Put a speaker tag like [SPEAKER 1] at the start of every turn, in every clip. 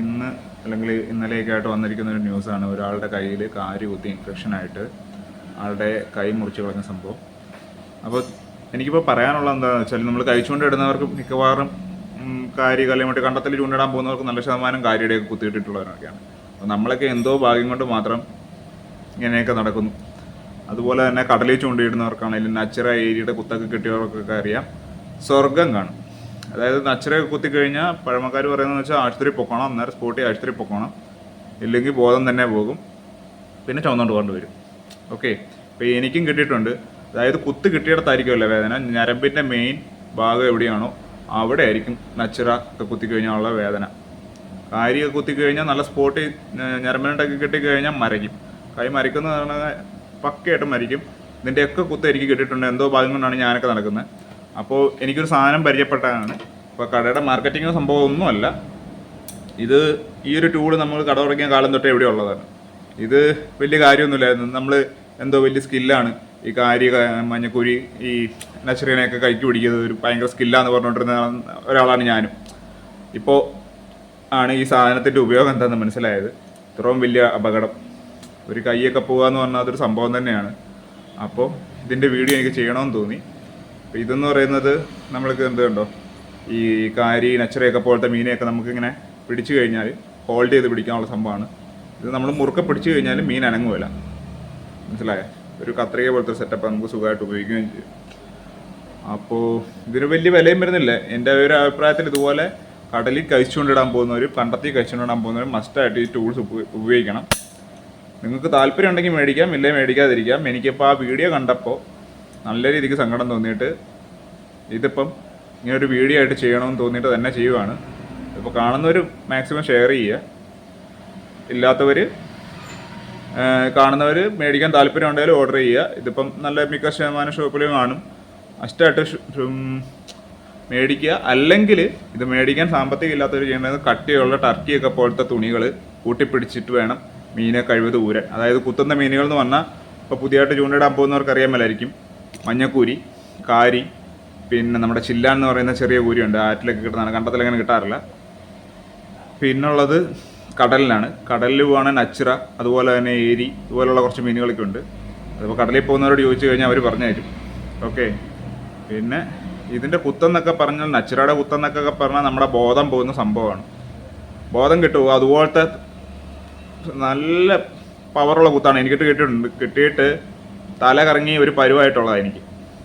[SPEAKER 1] ഇന്ന് അല്ലെങ്കിൽ ഇന്നലെയൊക്കെയായിട്ട് വന്നിരിക്കുന്ന ഒരു ന്യൂസാണ്. ഒരാളുടെ കയ്യിൽ കാരി കുത്തി ഇൻഫെക്ഷനായിട്ട് ആളുടെ കൈ മുറിച്ച് കളഞ്ഞ സംഭവം. അപ്പോൾ എനിക്കിപ്പോൾ പറയാനുള്ള എന്താണെന്ന് വെച്ചാൽ നമ്മൾ കഴിച്ചുകൊണ്ട് ഇടുന്നവർക്ക് മിക്കവാറും കാരി മറ്റേ കണ്ടത്തിൽ ചൂണ്ടിടാൻ പോകുന്നവർക്ക് നല്ല ശതമാനം കാരിയുടെയൊക്കെ കുത്തിയിട്ടിട്ടുള്ളവരൊക്കെയാണ്. അപ്പോൾ നമ്മളൊക്കെ എന്തോ ഭാഗ്യം കൊണ്ട് മാത്രം ഇങ്ങനെയൊക്കെ നടക്കുന്നു. അതുപോലെ തന്നെ കടലിൽ ചൂണ്ടിയിടുന്നവർക്കാണെങ്കിലും നച്ചിറ ഏരിയയുടെ കുത്തൊക്കെ കിട്ടിയവർക്കൊക്കെ അറിയാം. സ്വർഗം കാണും. അതായത് നച്ചിറ കുത്തിക്കഴിഞ്ഞാൽ പഴമക്കാർ പറയുന്നത് വെച്ചാൽ ആശുപത്രി പൊക്കണം അന്നേരം സ്പോട്ടി ആശുപത്രി പൊക്കണം. ഇല്ലെങ്കിൽ ബോധം തന്നെ പോകും. പിന്നെ ചുമന്നുകൊണ്ട് പോകേണ്ടി വരും. ഓക്കെ ഇപ്പോൾ എനിക്കും കിട്ടിയിട്ടുണ്ട്. അതായത് കുത്ത് കിട്ടിയിടത്തായിരിക്കുമല്ലോ വേദന? ഞരമ്പിന്റെ മെയിൻ ഭാഗം എവിടെയാണോ അവിടെ ആയിരിക്കും നച്ചിറ ഒക്കെ കുത്തിക്കഴിഞ്ഞാലുള്ള വേദന. കാരിയൊക്കെ കുത്തിക്കഴിഞ്ഞാൽ നല്ല സ്പോട്ടിൽ ഞരമ്പിനൊക്കെ കിട്ടിക്കഴിഞ്ഞാൽ മരയ്ക്കും. കൈ പറഞ്ഞാൽ പക്കയായിട്ട് മരിക്കും. ഇതിന്റെയൊക്കെ കുത്ത് എനിക്ക് കിട്ടിയിട്ടുണ്ട്. എന്തോ ഭാഗം കൊണ്ടാണ് ഞാനൊക്കെ നടക്കുന്നത്. അപ്പോൾ എനിക്കൊരു സാധനം പരിചയപ്പെട്ടതാണ് അപ്പോൾ കടയുടെ മാർക്കറ്റിംഗ് സംഭവം ഒന്നുമല്ല ഇത് ഈ ഒരു ടൂൾ നമ്മൾ കട തുടങ്ങിയ കാലം തൊട്ടേ ഇവിടെ ഉള്ളതാണ്. ഇത് വലിയ കാര്യമൊന്നുമില്ലായിരുന്നു. നമ്മൾ എന്തോ വലിയ സ്കില്ലാണ് ഈ കാരി ക- മഞ്ഞക്കുരി ഈ നച്ചറിനെയൊക്കെ കൈക്ക് പിടിക്കുന്നത് ഒരു ഭയങ്കര സ്കില്ലാന്ന് പറഞ്ഞുകൊണ്ടിരുന്ന ഒരാളാണ് ഞാനും. ഇപ്പോൾ ആണ് ഈ സാധനത്തിന്റെ ഉപയോഗം എന്താണെന്ന് മനസ്സിലായത്? ഇത്രയും വലിയ അപകടം. ഒരു കൈയൊക്കെ പോകുക എന്ന് പറഞ്ഞാൽ അതൊരു സംഭവം തന്നെയാണ്. അപ്പോൾ ഇതിന്റെ വീഡിയോ എനിക്ക് ചെയ്യണമെന്ന് തോന്നി. അപ്പോൾ ഇതെന്ന് പറയുന്നത് നമ്മൾക്ക് എന്ത് കണ്ടോ? ഈ കാരി നച്ചറയൊക്കെ പോലത്തെ മീനെയൊക്കെ നമുക്കിങ്ങനെ പിടിച്ചു കഴിഞ്ഞാൽ ഹോൾഡ് ചെയ്ത് പിടിക്കാനുള്ള സംഭവമാണ്. ഇത് നമ്മൾ മുറുക്കെ പിടിച്ചു കഴിഞ്ഞാൽ മീൻ അനങ്ങുമല്ല മനസ്സിലായോ? ഒരു കത്രിക പോലത്തെ സെറ്റപ്പ് നമുക്ക് സുഖമായിട്ട് ഉപയോഗിക്കുകയും ചെയ്യും. അപ്പോൾ ഇതിന് വലിയ വിലയും വരുന്നില്ല. എന്റെ ഒരു അഭിപ്രായത്തിൽ ഇതുപോലെ കടലിൽ കഴിച്ചുകൊണ്ടിടാൻ പോകുന്നവർ കണ്ടത്തിൽ കഴിച്ചുകൊണ്ടിടാൻ പോകുന്നവർ മസ്റ്റായിട്ട് ഈ ടൂൾസ് ഉപയോഗിക്കണം. നിങ്ങൾക്ക് താല്പര്യം ഉണ്ടെങ്കിൽ മേടിക്കാം ഇല്ലേ മേടിക്കാതിരിക്കാം. എനിക്കിപ്പോൾ ആ വീഡിയോ കണ്ടപ്പോൾ നല്ല രീതിക്ക് സങ്കടം തോന്നിയിട്ട് ഇതിപ്പം ഇങ്ങനെ ഒരു വീഡിയോ ആയിട്ട് ചെയ്യണമെന്ന് തോന്നിയിട്ട് തന്നെ ചെയ്യുവാണ്. ഇപ്പോൾ കാണുന്നവർ മാക്സിമം ഷെയർ ചെയ്യുക. ഇല്ലാത്തവർ കാണുന്നവർ മേടിക്കാൻ താല്പര്യം ഉണ്ടെങ്കിൽ ഓർഡർ ചെയ്യുക. ഇതിപ്പം നല്ല മിക്ക ശതമാനം ഷോപ്പിലും കാണും. അഷ്ടമായിട്ട് മേടിക്കുക. അല്ലെങ്കിൽ ഇത് മേടിക്കാൻ സാമ്പത്തികം ഇല്ലാത്തവർ ചെയ്യേണ്ടത് കട്ടിയുള്ള ടർക്കിയൊക്കെ പോലത്തെ തുണികൾ കൂട്ടിപ്പിടിച്ചിട്ട് വേണം മീനെ കഴിവത് ഊരാൻ അതായത് കുത്തുന്ന മീനുകൾ എന്ന് പറഞ്ഞാൽ ഇപ്പോൾ പുതിയതായിട്ട് ചൂണ്ടയിടാൻ പോകുന്നവർക്ക് അറിയാമല്ലായിരിക്കും മഞ്ഞക്കൂരി കാരി പിന്നെ നമ്മുടെ ചില്ലാൻ എന്ന് പറയുന്ന ചെറിയ കൂരിയുണ്ട്. ആറ്റിലൊക്കെ കിട്ടുന്നതാണ് കണ്ടത്തിലങ്ങനെ കിട്ടാറില്ല. പിന്നുള്ളത് കടലിലാണ്. കടലിൽ പോവാണെങ്കിൽ നച്ചിറ അതുപോലെ തന്നെ ഏരി ഇതുപോലുള്ള കുറച്ച് മീനുകളൊക്കെ ഉണ്ട്. അതിപ്പോൾ കടലിൽ പോകുന്നവരോട് ചോദിച്ചു കഴിഞ്ഞാൽ അവർ പറഞ്ഞു തരും. ഓക്കെ. പിന്നെ ഇതിന്റെ കുത്തെന്നൊക്കെ പറഞ്ഞാൽ നച്ചിറയുടെ കുത്തെന്നൊക്കെ പറഞ്ഞാൽ നമ്മുടെ ബോധം പോകുന്ന സംഭവമാണ്. ബോധം കിട്ടുമോ അതുപോലത്തെ നല്ല പവറുള്ള കുത്താണ് എനിക്കിട്ട് കിട്ടിയിട്ടുണ്ട് കിട്ടിയിട്ട് തല കറങ്ങി ഒരു പരുവായിട്ടുള്ളതാണ് എനിക്ക്.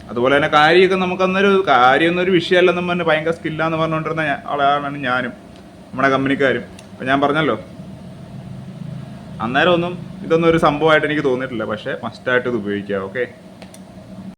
[SPEAKER 1] അതുപോലെ തന്നെ കാര്യമൊക്കെ നമുക്കന്നൊരു കാര്യം എന്നൊരു വിഷയമല്ലെന്നും പറഞ്ഞ് ഭയങ്കര സ്കില്ലാന്ന് പറഞ്ഞുകൊണ്ടിരുന്ന ആളാണ് ഞാനും നമ്മുടെ കമ്പനിക്കാരും. അപ്പം ഞാൻ പറഞ്ഞല്ലോ അന്നേരം ഒന്നും ഇതൊന്നും ഒരു സംഭവമായിട്ട് എനിക്ക് തോന്നിയിട്ടില്ല. പക്ഷേ മസ്റ്റായിട്ട് ഇത് ഉപയോഗിക്കുക ഓക്കെ